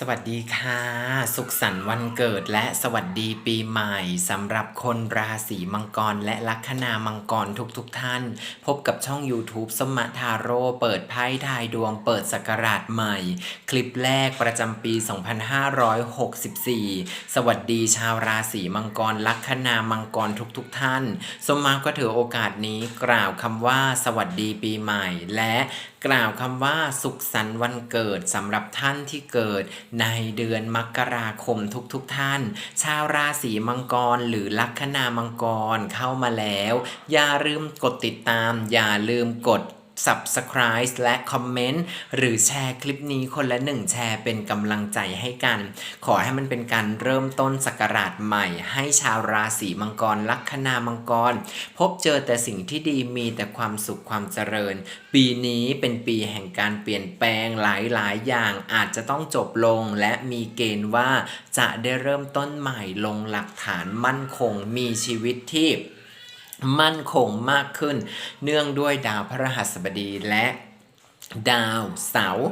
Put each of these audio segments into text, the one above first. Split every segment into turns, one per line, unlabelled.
สวัสดีค่ะ สุขสันต์วันเกิดและสวัสดีปีใหม่สำหรับคนราศีมังกรและลัคนามังกรทุกๆทท่าน พบกับช่อง YouTube สมมาทาโร่เปิดไพ่ทายดวงเปิดสกราชใหม่ คลิปแรกประจำปี 2564 สวัสดีชาวราศีมังกรลัคนามังกรทุกๆทท่าน สมมาก็ถือโอกาสนี้กล่าวคำว่าสวัสดีปีใหม่ และกล่าวคำว่าสุขสันต์วันเกิดสำหรับท่านที่เกิดในเดือนมกราคมทุกๆทท่าน ชาวราศีมังกรหรือลัคนามังกรเข้ามาแล้ว อย่าลืมกดติดตาม อย่าลืมกด Subscribe และคอมเมนต์หรือแชร์คลิปนี้คนละหนึ่งแชร์เป็นกำลังใจให้กัน ขอให้มันเป็นการเริ่มต้นสักราชใหม่ ให้ชาวราศีมังกรลัคนามังกร พบเจอแต่สิ่งที่ดีมีแต่ความสุขความเจริญ ปีนี้เป็นปีแห่งการเปลี่ยนแปลงหลายๆ อย่างอาจจะต้องจบลงและมีเกณฑ์ว่าจะได้เริ่มต้นใหม่ลงหลักฐานมั่นคงมีชีวิตที่ มั่นคงมากขึ้น เนื่องด้วยดาวพระหัสบดีและดาวเสาร์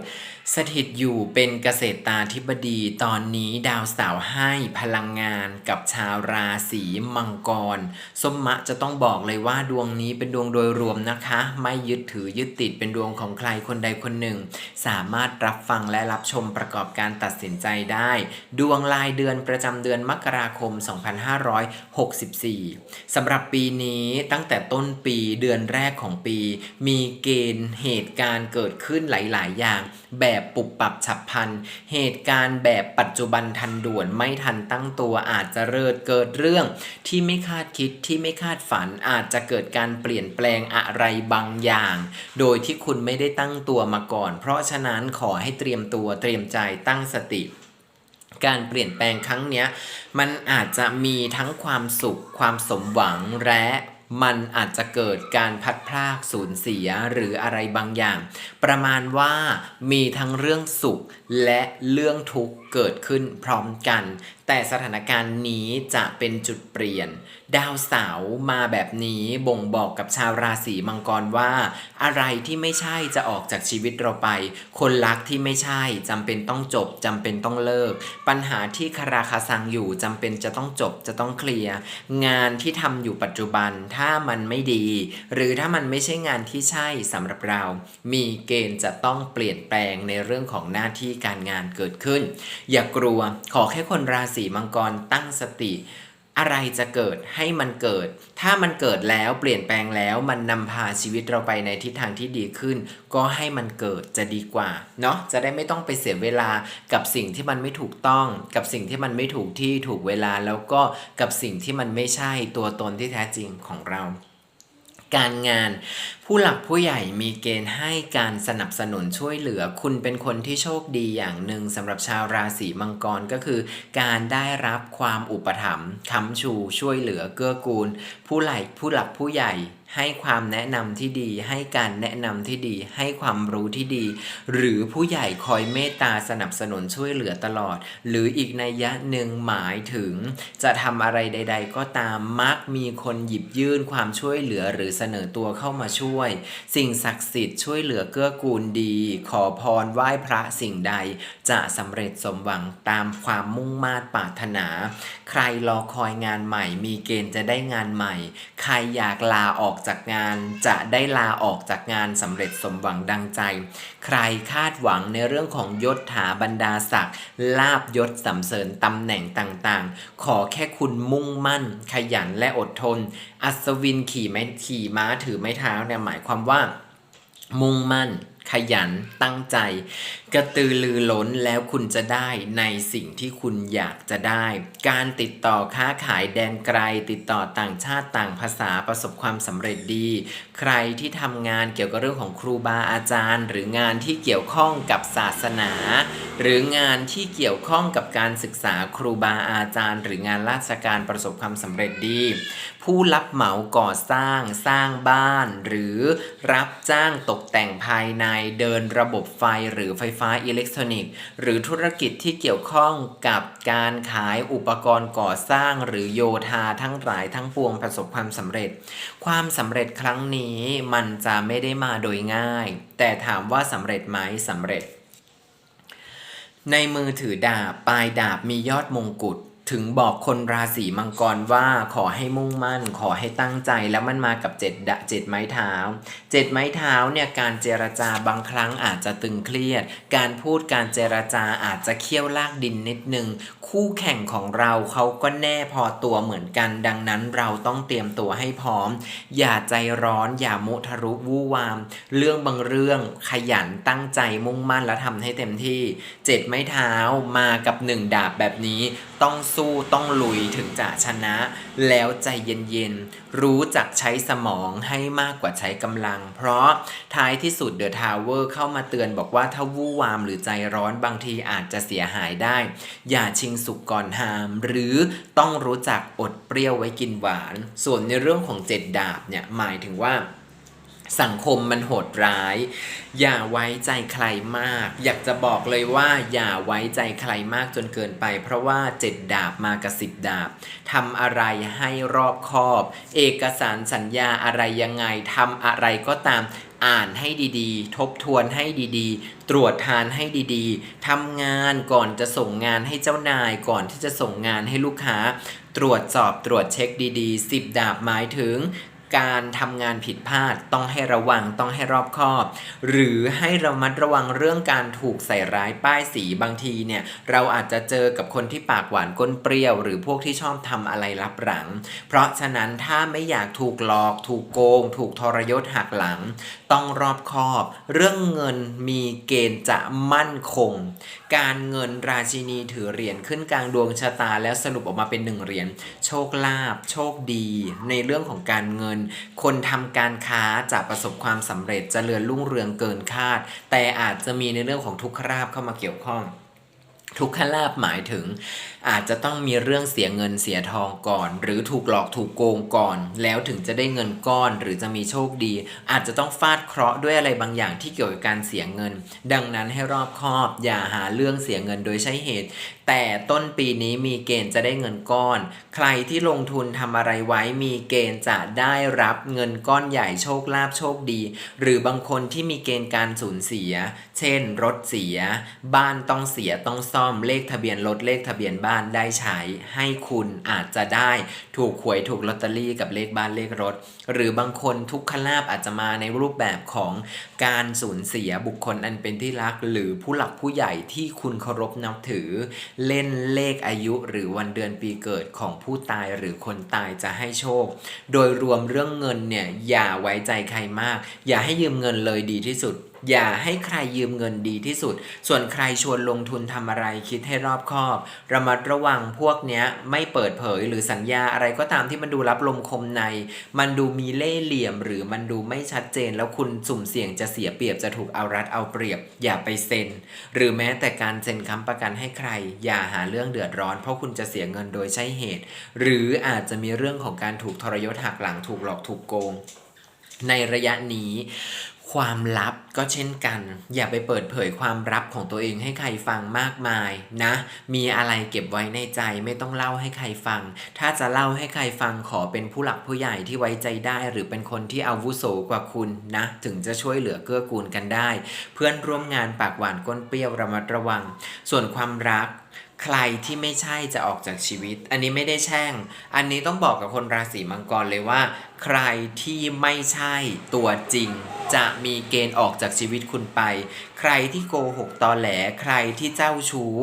สถิตอยู่เป็นเกษตราธิบดีตอนนี้ดาวเสาร์ให้พลังงานกับชาวราศีมังกร สมมะจะต้องบอกเลยว่าดวงนี้เป็นดวงโดยรวมนะคะ ไม่ยึดถือยึดติดเป็นดวงของใครคนใดคนหนึ่ง สามารถรับฟังและรับชมประกอบการตัดสินใจได้ ดวงรายเดือนประจำเดือนมกราคม 2564สำหรับปีนี้ตั้งแต่ต้นปีเดือนแรกของปี มีเกณฑ์เหตุการณ์เกิดขึ้นหลาย ๆ อย่างแบบปุบปับฉับพลัน เหตุการณ์แบบปัจจุบันทันด่วนไม่ทันตั้งตัวอาจจะเริดเกิดเรื่องที่ไม่คาดคิดที่ไม่คาดฝันอาจจะเกิดการเปลี่ยนแปลงอะไรบางอย่าง โดยที่คุณไม่ได้ตั้งตัวมาก่อน เพราะฉะนั้นขอให้เตรียมตัวเตรียมใจตั้งสติการเปลี่ยนแปลงครั้งนี้มันอาจจะมีทั้งความสุขความสมหวังและ มันอาจจะเกิดการพัดพรากสูญเสียหรืออะไรบางอย่าง ประมาณว่ามีทั้งเรื่องสุขและเรื่องทุกข์ เกิดขึ้นพร้อมกัน แต่สถานการณ์นี้จะเป็นจุดเปลี่ยน ดาวเสาร์มาแบบนี้บ่งบอกกับชาวราศีมังกรว่า อะไรที่ไม่ใช่จะออกจากชีวิตเราไป คนรักที่ไม่ใช่จำเป็นต้องจบจำเป็นต้องเลิก ปัญหาที่คาราคาซังอยู่จำเป็นจะต้องจบจะต้องเคลียร์งานที่ทำอยู่ปัจจุบันถ้ามันไม่ดี หรือถ้ามันไม่ใช่งานที่ใช่สำหรับเรา มีเกณฑ์จะต้องเปลี่ยนแปลงในเรื่องของหน้าที่การงานเกิดขึ้นอย่ากลัว ขอแค่คนราศีมังกรตั้งสติ อะไรจะเกิดให้มันเกิด ถ้ามันเกิดแล้วเปลี่ยนแปลงแล้วมันนำพาชีวิตเราไปในทิศทางที่ดีขึ้น ก็ให้มันเกิดจะดีกว่าเนาะจะได้ไม่ต้องไปเสียเวลากับสิ่งที่มันไม่ถูกต้อง กับสิ่งที่มันไม่ถูกที่ถูกเวลาแล้วก็กับสิ่งที่มันไม่ใช่ตัวตนที่แท้จริงของเราการงานผู้หลักผู้ใหญ่มีเกณฑ์ให้การสนับสนุนช่วยเหลือ คุณเป็นคนที่โชคดีอย่างหนึ่งสำหรับชาวราศีมังกรก็คือ การได้รับความอุปถัมภ์ค้ำชูช่วยเหลือเกื้อกูล ผู้ไหลผู้หลักผู้ใหญ่ให้ความแนะนำที่ดี ให้การแนะนำที่ดี ให้ความรู้ที่ดี หรือผู้ใหญ่คอยเมตตาสนับสนุนช่วยเหลือตลอด หรืออีกนัยยะหนึ่งหมายถึง จะทำอะไรใด ๆ ก็ตามมักมีคนหยิบยื่นความช่วยเหลือหรือเสนอตัวเข้ามาช่วยสิ่งศักดิ์สิทธิ์ช่วยเหลือเกื้อกูลดี ขอพรไหว้พระสิ่งใด จะสำเร็จสมหวังตามความมุ่งมา่ปรารถนา ใครรอคอยงานใหม่ มีเกณฑ์จะได้งานใหม่ ใครอยากลาออกจากงาน จะได้ลาออกจากงานสำเร็จสมหวังดังใจ ใครคาดหวังในเรื่องของยศถาบรรดาศักดิ์ลาบยศสำเสริญตำแหน่งต่างๆ ขอแค่คุณมุ่งมั่น ขยันและอดทน อัศวินขี่ไม้ขี่ม้าถือไม้เท้าเนี่ยหมายความว่า มุ่งมั่น ขยันตั้งใจ กระตือรือร้นแล้วคุณจะได้ในสิ่งที่คุณอยากจะได้ การติดต่อค้าขายแดนไกล ติดต่อต่างชาติต่างภาษาประสบความสำเร็จดี ใครที่ทำงานเกี่ยวกับเรื่องของครูบาอาจารย์ หรืองานที่เกี่ยวข้องกับศาสนา หรืองานที่เกี่ยวข้องกับการศึกษาครูบาอาจารย์ หรืองานราชการประสบความสำเร็จดี ผู้รับเหมาก่อสร้างสร้างบ้าน หรือรับจ้างตกแต่งภายในเดินระบบไฟหรือไฟฟ้าาอิเล็กทรอนิกส์ หรือธุรกิจที่เกี่ยวข้องกับการขายอุปกรณ์ก่อสร้างหรือโยธาทั้งหลายทั้งปวงประสบความสำเร็จ ความสำเร็จครั้งนี้มันจะไม่ได้มาโดยง่าย แต่ถามว่าสำเร็จไหมสำเร็จ ในมือถือดาบปลายดาบมียอดมงกุฎ ถึงบอกคนราศีมังกรว่าขอให้มุ่งมั่น ขอให้ตั้งใจแล้วมันมากับเจ็ดดะเจ็ดไม้เท้าเจ็ดไม้เท้าเนี่ยการเจรจาบางครั้งอาจจะตึงเครียด การพูดการเจรจาอาจจะเคี่ยวลากดินนิดนึง คู่แข่งของเราเขาก็แน่พอตัวเหมือนกัน ดังนั้นเราต้องเตรียมตัวให้พร้อม อย่าใจร้อนอย่ามุทะรุวู่วาม เรื่องบางเรื่องขยันตั้งใจมุ่งมั่นและทำให้เต็มที่เจ็ดไม้เท้ามากับหนึ่งดาบแบบนี้ต้องสู้ต้องลุยถึงจะชนะ แล้วใจเย็นๆ รู้จักใช้สมองให้มากกว่าใช้กำลัง เพราะท้ายที่สุดเดอะทาวเวอร์เข้ามาเตือนบอกว่าถ้าวู่วามหรือใจร้อนบางทีอาจจะเสียหายได้ อย่าชิงสุกก่อนหาม หรือต้องรู้จักอดเปรี้ยวไว้กินหวาน ส่วนในเรื่องของเจ็ดดาบเนี่ยหมายถึงว่า สังคมมันโหดร้าย อย่าไว้ใจใครมาก อยากจะบอกเลยว่า อย่าไว้ใจใครมากจนเกินไป เพราะว่าเจ็ดดาบมากับสิบดาบทำอะไรให้รอบคอบ เอกสารสัญญาอะไรยังไงทำอะไรก็ตามอ่านให้ดีๆ ทบทวนให้ดีๆ ตรวจทานให้ดีๆทำงานก่อนจะส่งงานให้เจ้านายก่อนที่จะส่งงานให้ลูกค้า ตรวจสอบตรวจเช็คดีๆสิบดาบหมายถึง การทำงานผิดพลาดต้องให้ระวังต้องให้รอบคอบ หรือให้ระมัดระวังเรื่องการถูกใส่ร้ายป้ายสีบางทีเนี่ยเราอาจจะเจอกับคนที่ปากหวานก้นเปรี้ยว หรือพวกที่ชอบทำอะไรลับหลัง เพราะฉะนั้นถ้าไม่อยากถูกหลอก ถูกโกง ถูกทรยศหักหลัง ต้องรอบคอบ เรื่องเงินมีเกณฑ์จะมั่นคง การเงินราชินีถือเหรียญขึ้นกลางดวงชะตาแล้วสรุปออกมาเป็นหนึ่งเหรียญโชคลาภโชคดี ในเรื่องของการเงินคนทำการค้าจะประสบความสำเร็จจเจริญรุ่งเรืองเกินคาด แต่อาจจะมีในเรื่องของทุกขราบเข้ามาเกี่ยวข้อง ทุกขลาบหมายถึง อาจจะต้องมีเรื่องเสียเงินเสียทองก่อน หรือถูกหลอกถูกโกงก่อน แล้วถึงจะได้เงินก้อนหรือจะมีโชคดี อาจจะต้องฟาดเคราะห์ด้วยอะไรบางอย่างที่เกี่ยวกับการเสียเงิน ดังนั้นให้รอบคอบ อย่าหาเรื่องเสียเงินโดยใช้เหตุ แต่ต้นปีนี้มีเกณฑ์จะได้เงินก้อน ใครที่ลงทุนทำอะไรไว้มีเกณฑ์จะได้รับเงินก้อนใหญ่โชคลาภโชคดี หรือบางคนที่มีเกณฑ์การสูญเสีย เช่น รถเสีย บ้านต้องเสียต้องซ่อมเลขทะเบียนรถเลขทะเบียนบ้านได้ใช้ ให้คุณอาจจะได้ถูกหวยถูกลอตเตอรี่กับเลขบ้านเลขรถ หรือบางคนทุกขลาบอาจจะมาในรูปแบบของการสูญเสียบุคคลอันเป็นที่รัก หรือผู้หลักผู้ใหญ่ที่คุณเคารพนับถือ เล่นเลขอายุหรือวันเดือนปีเกิดของผู้ตายหรือคนตายจะให้โชค โดยรวมเรื่องเงินเนี่ยอย่าไว้ใจใครมาก อย่าให้ยืมเงินเลยดีที่สุด อย่าให้ใครยืมเงินดีที่สุด ส่วนใครชวนลงทุนทำอะไรคิดให้รอบคอบ ระมัดระวังพวกเนี้ยไม่เปิดเผยหรือสัญญาอะไรก็ตามที่มันดูรับลมคมใน มันดูมีเล่ห์เหลี่ยม หรือมันดูไม่ชัดเจน แล้วคุณสุ่มเสี่ยงจะเสียเปรียบจะถูกเอารัดเอาเปรียบ อย่าไปเซ็น หรือแม้แต่การเซ็นค้ำประกันให้ใคร อย่าหาเรื่องเดือดร้อน เพราะคุณจะเสียเงินโดยใช่เหตุ หรืออาจจะมีเรื่องของการถูกทรยศหักหลังถูกหลอกถูกโกงในระยะนี้ ความลับก็เช่นกัน อย่าไปเปิดเผยความลับของตัวเองให้ใครฟังมากมายนะ มีอะไรเก็บไว้ในใจไม่ต้องเล่าให้ใครฟัง ถ้าจะเล่าให้ใครฟังขอเป็นผู้หลักผู้ใหญ่ที่ไว้ใจได้ หรือเป็นคนที่อาวุโสกว่าคุณนะ ถึงจะช่วยเหลือเกื้อกูลกันได้ เพื่อนร่วมงานปากหวานก้นเปรี้ยวระมัดระวัง ส่วนความรัก ใครที่ไม่ใช่จะออกจากชีวิต อันนี้ไม่ได้แช่ง อันนี้ต้องบอกกับคนราศีมังกรเลยว่า ใครที่ไม่ใช่ตัวจริง จะมีเกณฑ์ออกจากชีวิตคุณไป ใครที่โกหกตอแหล ใครที่เจ้าชู้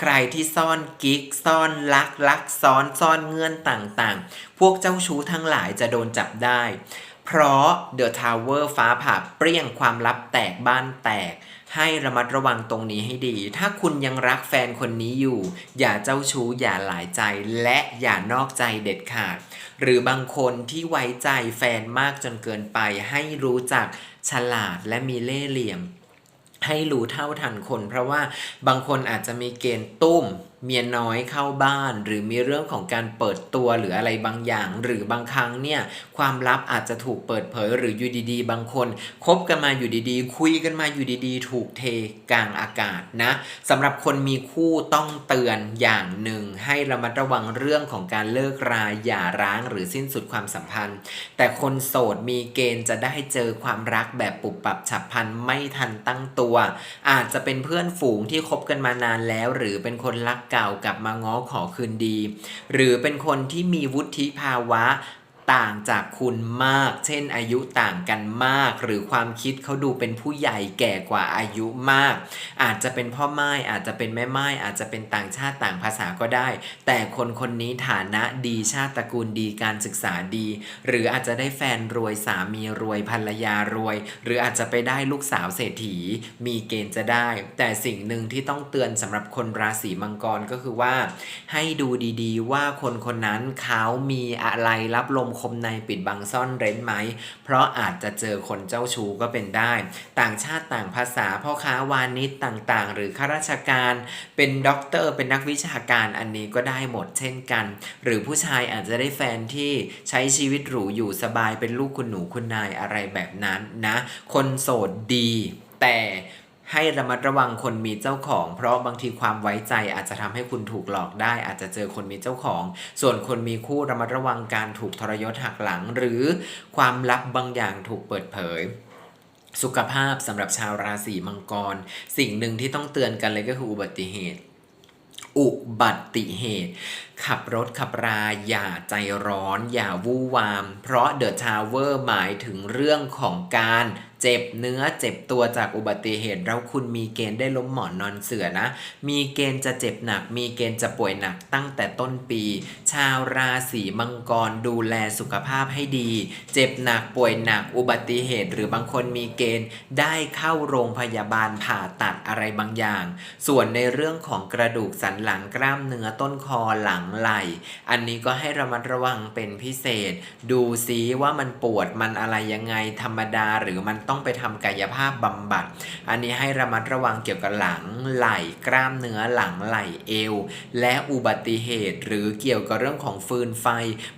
ใครที่ซ่อนกิ๊ก ซ่อนลักลักซ้อนซ่อนเงื่อนต่างๆ พวกเจ้าชู้ทั้งหลายจะโดนจับได้ เพราะเดอะทาวเวอร์ฟ้าผ่าเปรี้ยงความลับแตกบ้านแตก ให้ระมัดระวังตรงนี้ให้ดี ถ้าคุณยังรักแฟนคนนี้อยู่ อย่าเจ้าชู้อย่าหลายใจ และอย่านอกใจเด็ดขาด หรือบางคนที่ไว้ใจแฟนมากจนเกินไป ให้รู้จักฉลาดและมีเล่ห์เหลี่ยม ให้รู้เท่าทันคน เพราะว่าบางคนอาจจะมีเกณฑ์ตุ้มเมียน้อยเข้าบ้าน หรือมีเรื่องของการเปิดตัวหรืออะไรบางอย่าง หรือบางครั้งเนี่ยความลับอาจจะถูกเปิดเผยหรืออยู่ดีๆ บางคนคบกันมาอยู่ดีๆ คุยกันมาอยู่ดีๆ ถูกเทกลางอากาศนะสำหรับคนมีคู่ต้องเตือนอย่างหนึ่ง ให้ระมัดระวังเรื่องของการเลิกราหย่าร้างหรือสิ้นสุดความสัมพันธ์ แต่คนโสดมีเกณฑ์จะได้เจอความรักแบบปุบปับฉับพลันไม่ทันตั้งตัว อาจจะเป็นเพื่อนฝูงที่คบกันมานานแล้ว หรือเป็นคนรักเก่ากลับมาง้อขอคืนดี หรือเป็นคนที่มีวุฒิภาวะ ต่างจากคุณมาก เช่นอายุต่างกันมาก หรือความคิดเขาดูเป็นผู้ใหญ่แก่กว่าอายุมาก อาจจะเป็นพ่อไม้อาจจะเป็นแม่ไม้อาจจะเป็นต่างชาติต่างภาษาก็ได้ แต่คนคนนี้ฐานะดีชาติตระกูลดีการศึกษาดี หรืออาจจะได้แฟนรวยสามีรวยภรรยารวย หรืออาจจะไปได้ลูกสาวเศรษฐี มีเกณฑ์จะได้ แต่สิ่งหนึ่งที่ต้องเตือนสำหรับคนราศีมังกรก็คือว่า ให้ดูดีๆ ว่าคนคนนั้นเขามีอะไรรับลมคมในปิดบังซ่อนเร้นไหม เพราะอาจจะเจอคนเจ้าชู้ก็เป็นได้ ต่างชาติต่างภาษาพ่อค้าวานิชต่างๆ หรือข้าราชการ เป็นด็อกเตอร์ เป็นนักวิชาการอันนี้ก็ได้หมดเช่นกัน หรือผู้ชายอาจจะได้แฟนที่ใช้ชีวิตหรูอยู่สบายเป็นลูกคุณหนูคุณนายอะไรแบบนั้นนะ คนโสดดี แต่ ให้ระมัดระวังคนมีเจ้าของ เพราะบางทีความไว้ใจอาจจะทำให้คุณถูกหลอกได้ อาจจะเจอคนมีเจ้าของ ส่วนคนมีคู่ระมัดระวังการถูกทรยศหักหลัง หรือความลับบางอย่างถูกเปิดเผยสุขภาพสำหรับชาวราศีมังกร สิ่งหนึ่งที่ต้องเตือนกันเลยก็คืออุบัติเหตุ อุบัติเหตุขับรถขับราอย่าใจร้อน อย่าวู่วาม เพราะเดอะทาวเวอร์หมายถึงเรื่องของการเจ็บเนื้อเจ็บตัวจากอุบัติเหตุแล้วคุณมีเกณฑ์ได้ล้มหมอนนอนเสือนะ มีเกณฑ์จะเจ็บหนัก มีเกณฑ์จะป่วยหนักตั้งแต่ต้นปี ชาวราศีมังกรดูแลสุขภาพให้ดี เจ็บหนักป่วยหนักอุบัติเหตุ หรือบางคนมีเกณฑ์ได้เข้าโรงพยาบาลผ่าตัดอะไรบางอย่าง ส่วนในเรื่องของกระดูกสันหลังกล้ามเนื้อต้นคอหลังไหล่ อันนี้ก็ให้ระมัดระวังเป็นพิเศษ ดูซิว่ามันปวดมันอะไรยังไงธรรมดาหรือมันต้องไปทำกายภาพบำบัด อันนี้ให้ระมัดระวังเกี่ยวกับหลังไหล่กล้ามเนื้อหลังไหล่เอว และอุบัติเหตุ หรือเกี่ยวกับเรื่องของฟืนไฟ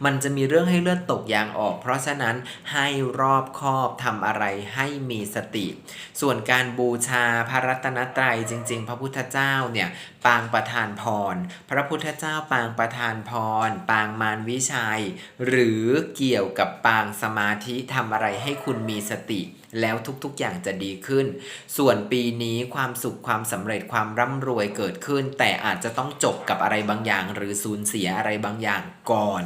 มันจะมีเรื่องให้เลือดตกยางออก เพราะฉะนั้นให้รอบคอบทำอะไรให้มีสติ ส่วนการบูชาพระรัตนตรัยจริง ๆ พระพุทธเจ้าเนี่ยปางประทานพร พระพุทธเจ้าปางประทานพร ปางมารวิชัย หรือเกี่ยวกับปางสมาธิทำอะไรให้คุณมีสติ แล้วทุกๆอย่างจะดีขึ้น ส่วนปีนี้ความสุขความสำเร็จความร่ำรวยเกิดขึ้น แต่อาจจะต้องจบกับอะไรบางอย่าง หรือสูญเสียอะไรบางอย่างก่อน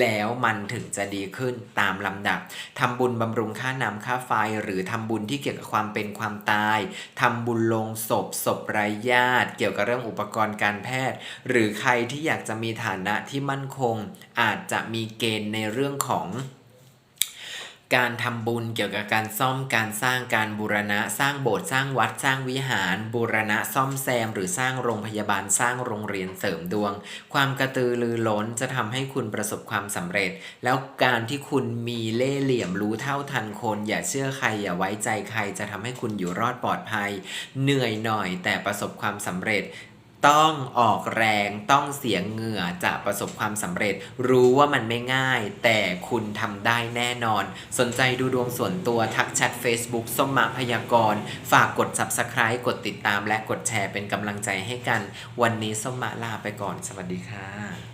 แล้วมันถึงจะดีขึ้นตามลำดับทำบุญบำรุงค่าน้ำค่าไฟ หรือทำบุญที่เกี่ยวกับความเป็นความตายทำบุญลงศพศพไร้ญาติ เกี่ยวกับเรื่องอุปกรณ์การแพทย์ หรือใครที่อยากจะมีฐานะที่มั่นคง อาจจะมีเกณฑ์ในเรื่องของ การทำบุญเกี่ยวกับการซ่อมการสร้างการบูรณะ สร้างโบสถ์สร้างวัดสร้างวิหาร บูรณะซ่อมแซม หรือสร้างโรงพยาบาลสร้างโรงเรียนเสริมดวง ความกระตือรือร้นจะทำให้คุณประสบความสำเร็จ แล้วการที่คุณมีเล่ห์เหลี่ยมรู้เท่าทันคน อย่าเชื่อใครอย่าไว้ใจใครจะทำให้คุณอยู่รอดปลอดภัย เหนื่อยหน่อยแต่ประสบความสำเร็จ ต้องออกแรงต้องเสียเหงื่อจะประสบความสำเร็จ รู้ว่ามันไม่ง่าย แต่คุณทำได้แน่นอน สนใจดูดวงส่วนตัวทักแชท Facebook ส้มมาพยากรณ์ฝากกด Subscribe กดติดตามและกดแชร์เป็นกำลังใจให้กัน วันนี้ส้มมาลาไปก่อน สวัสดีค่ะ